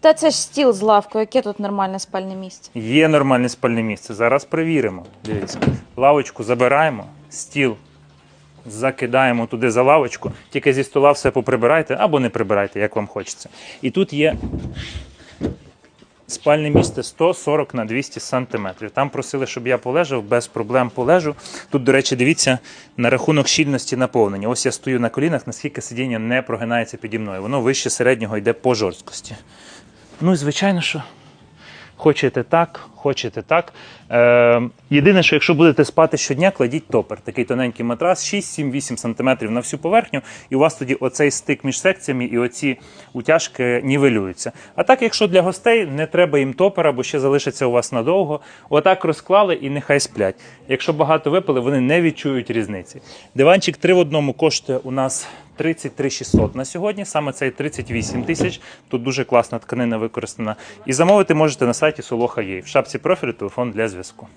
Та це ж стіл з лавкою, яке тут нормальне спальне місце. Є нормальне спальне місце. Зараз перевіримо. Дивіться. Лавочку забираємо, стіл закидаємо туди за лавочку. Тільки зі стола все поприбирайте або не прибирайте, як вам хочеться. І тут є спальне місце 140 на 200 сантиметрів. Там просили, щоб я полежав, без проблем полежу. Тут, до речі, дивіться на рахунок щільності наповнення. Ось я стою на колінах, наскільки сидіння не прогинається піді мною. Воно вище середнього йде по жорсткості. Ну і звичайно, що хочете так, хочете так. Е, єдине, що якщо будете спати щодня, кладіть топер. Такий тоненький матрас, 6, 7, 8 см на всю поверхню, і у вас тоді оцей стик між секціями і оці утяжки нівелюються. А так, якщо для гостей не треба їм топера, бо ще залишиться у вас надовго, отак розклали і нехай сплять. Якщо багато випили, вони не відчують різниці. Диванчик 3 в одному коштує у нас 33 600 на сьогодні, саме цей 38 тисяч. Тут дуже класна тканина використана. І замовити можете на сайті Soloha.ua. В шапці профілю телефон для зв'язку.